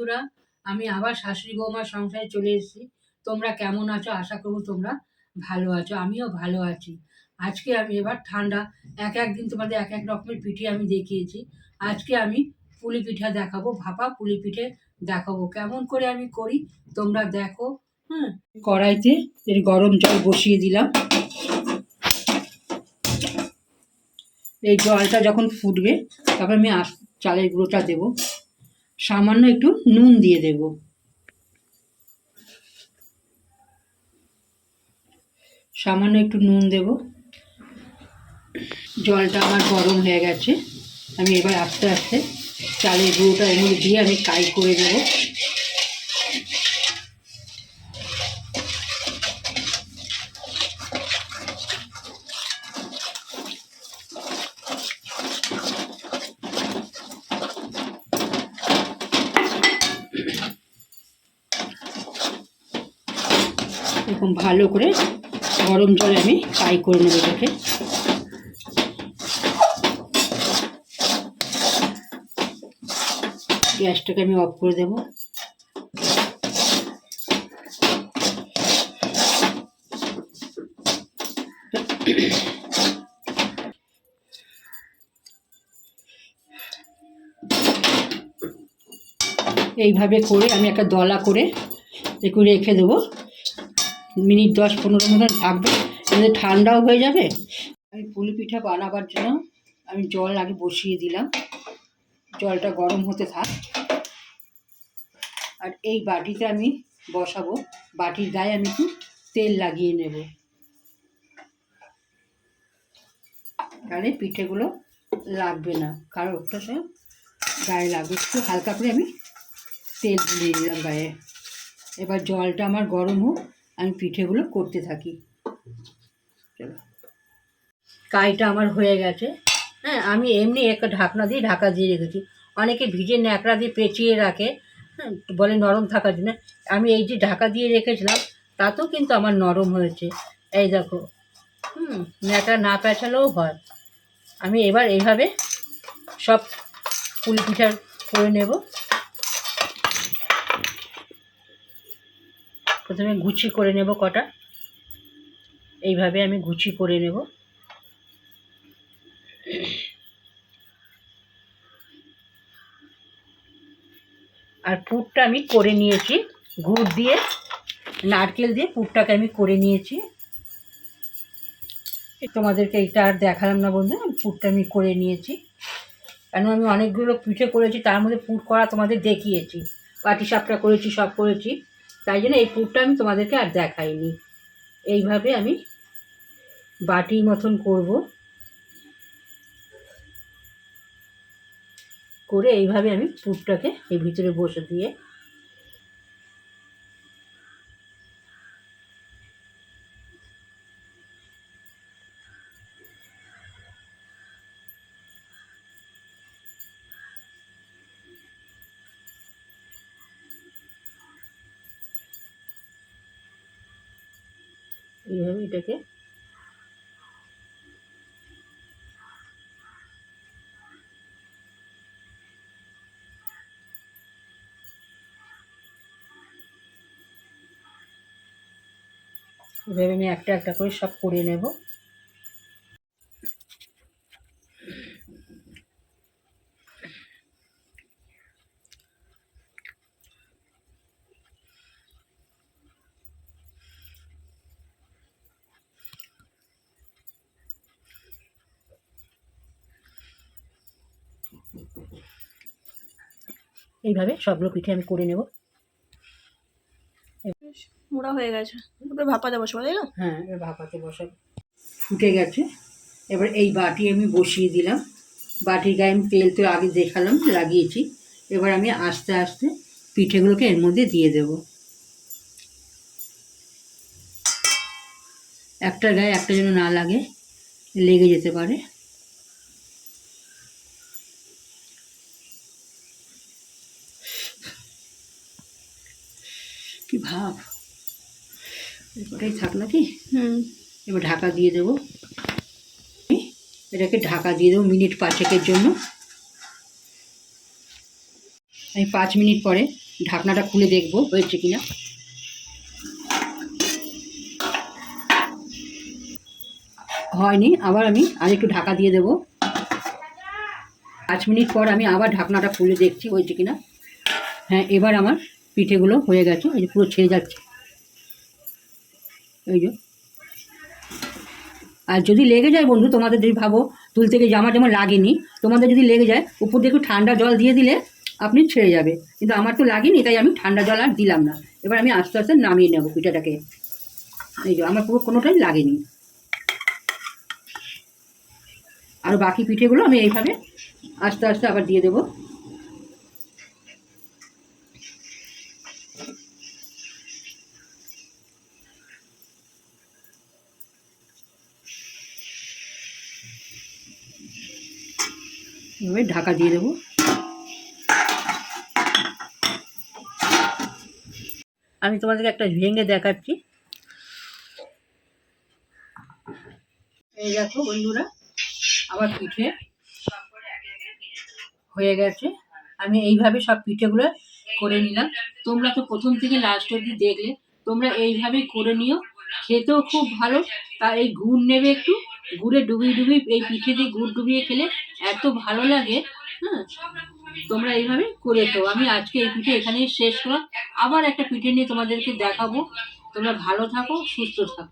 বন্ধুরা, আমি আবার শাশুড়ি বৌমার সংসারে চলে এসেছি। তোমরা কেমন আছো? আশা করব তোমরা ভালো আছো, আমিও ভালো আছি। আজকে আমি এবার ঠান্ডা, এক এক দিন তোমাদের এক এক রকমের পিঠে আমি দেখিয়েছি। আজকে আমি পুলি পিঠা দেখাবো, ভাপা পুলি পিঠে দেখাবো। কেমন করে আমি করি, তোমরা দেখো। হ্যাঁ কড়াইতে এর গরম জল বসিয়ে দিলাম। এই জলটা যখন ফুটবে তখন আমি চালের গুঁড়োটা দেবো। সামান্য একটু নুন দিয়ে দেব। সামান্য একটু নুন দেব। জলটা আমার গরম হয়ে গেছে। আমি এবার আস্তে আস্তে চালের গুঁড়োটা এমনি দিয়ে আমি কাই করে দেবো এরকম ভালো করে গরম জলে আমি ফ্রাই করে নেব এটাকে। গ্যাসটাকে আমি অফ করে দেবো। এইভাবে করে আমি একটা দলা করে একটু রেখে দেবো। মিনিট দশ পনেরো মতন থাকবে। এতে ঠান্ডাও হয়ে যাবে। আমি পুলি পিঠা বানাবার জন্য আমি জল আগে বসিয়ে দিলাম। জলটা গরম হতে থাক। আর এই বাটিতে আমি বসাবো। বাটির গায়ে আমি একটু তেল লাগিয়ে নেব। তাহলে পিঠেগুলো লাগবে না। কারও একটা সব গায়ে লাগবে। একটু হালকা করে আমি তেল দিয়ে দিলাম গায়ে। এবার জলটা আমার গরম হোক। আমি পিঠেগুলো করতে থাকি। চলো। কাইটা আমার হয়ে গেছে। হ্যাঁ আমি এমনি একটা ঢাকনা দিয়ে ঢাকা দিয়ে রেখেছি। অনেকে ভিজে ন্যাকড়া দিয়ে পেঁচিয়ে রাখে। হ্যাঁ বলে নরম থাকার জন্য। আমি এই যে ঢাকা দিয়ে রেখেছিলাম, তাতেও কিন্তু আমার নরম হয়েছে। এই দেখো। হুম, ন্যাকড়া না পেঁচালেও হয়। আমি এবার এইভাবে সব পুলি পিঠা করে নেব। প্রথমে গুচি করে নেব কটা। এইভাবে আমি গুচি করে নেব। আর পুরটা আমি করে নিয়েছি। গুড় দিয়ে, নারকেল দিয়ে পুরটাকে আমি করে নিয়েছি। তোমাদেরকে এটা আর দেখালাম না বন্ধু, পুরটা আমি করে নিয়েছি। কেন আমি অনেকগুলো পিঠে করেছি, তার মধ্যে পুর করা তোমাদের দেখিয়েছি। পাটি সাপটা করেছি, সব করেছি। তাই জন্য এই পুরটা আমি তোমাদেরকে আর দেখাইনি। এইভাবে আমি বাটি মতন করব। করে এইভাবে আমি পুরটাকে এই ভিতরে বসে দিয়ে এইভাবে এটাকে? এভাবে আমি একটা একটা করে সব করে নেব। এইভাবে সবগুলো পিঠে আমি করে নেব। মোড়া হয়ে গেছে। এবার ভাপাতে বসবো তাই না? হ্যাঁ এবার ভাপাতে বসাবো। ফুটে গেছে। এবার এই বাটি আমি বসিয়ে দিলাম। বাটির গায়ে আমি তেল তো আগে দেখালাম লাগিয়েছি। এবার আমি আস্তে আস্তে পিঠেগুলোকে এর মধ্যে দিয়ে দেব। একটার গায়ে একটা যেন না লাগে লেগে যেতে পারে। কি ভাব? ওটাই থাক নাকি? হুম এবার ঢাকা দিয়ে দেবো। এটাকে ঢাকা দিয়ে দেবো মিনিট পাঁচেকের জন্য। আমি পাঁচ মিনিট পরে ঢাকনাটা খুলে দেখব হয়েছে কিনা। হয়নি, আবার আমি আর একটু ঢাকা দিয়ে দেবো। পাঁচ মিনিট পর আমি আবার ঢাকনাটা খুলে দেখছি হয়েছে কিনা। হ্যাঁ এবার আমার পিঠেগুলো হয়ে গেছে, এই যে পুরো ছেড়ে যাচ্ছে। ওই যে। আর যদি লেগে যায় বন্ধু, তোমাদের যদি ভাবো তুলতে গিয়ে জামা যেমন লাগেনি, তোমাদের যদি লেগে যায়, উপর দিয়ে একটু ঠান্ডা জল দিয়ে দিলে আপনি ছেড়ে যাবে। কিন্তু আমার তো লাগেনি, তাই আমি ঠান্ডা জল আর দিলাম না। এবার আমি আস্তে আস্তে নামিয়ে নেব পিঠাটাকে। এই যে, আমার পুরো কোনোটাই লাগেনি। আর বাকি পিঠেগুলো আমি এইভাবে আস্তে আস্তে আবার দিয়ে দেবো। এভাবে ঢাকা দিয়ে দেবো। আমি তোমাদেরকে একটা ভেঙে দেখাচ্ছি। এই দেখো বন্ধুরা, আমার পিঠে হয়ে গেছে। আমি এইভাবে সব পিঠেগুলো করে নিলাম। তোমরা তো প্রথম থেকে লাস্ট অবধি দেখলে, তোমরা এইভাবেই করে নিও। খেতেও খুব ভালো। তা এই গুড় নেবে একটু। গুড়ে ডুবিয়ে ডুবিয়ে, এই পিঠে দিয়ে গুড় ডুবিয়ে খেলে এত ভালো লাগে হ্যাঁ তোমরা এইভাবে করে তো আমি আজকে এই পিঠে এখানেই শেষ করলাম। আবার একটা পিঠে নিয়ে তোমাদেরকে দেখাবো। তোমরা ভালো থাকো, সুস্থ থাকো।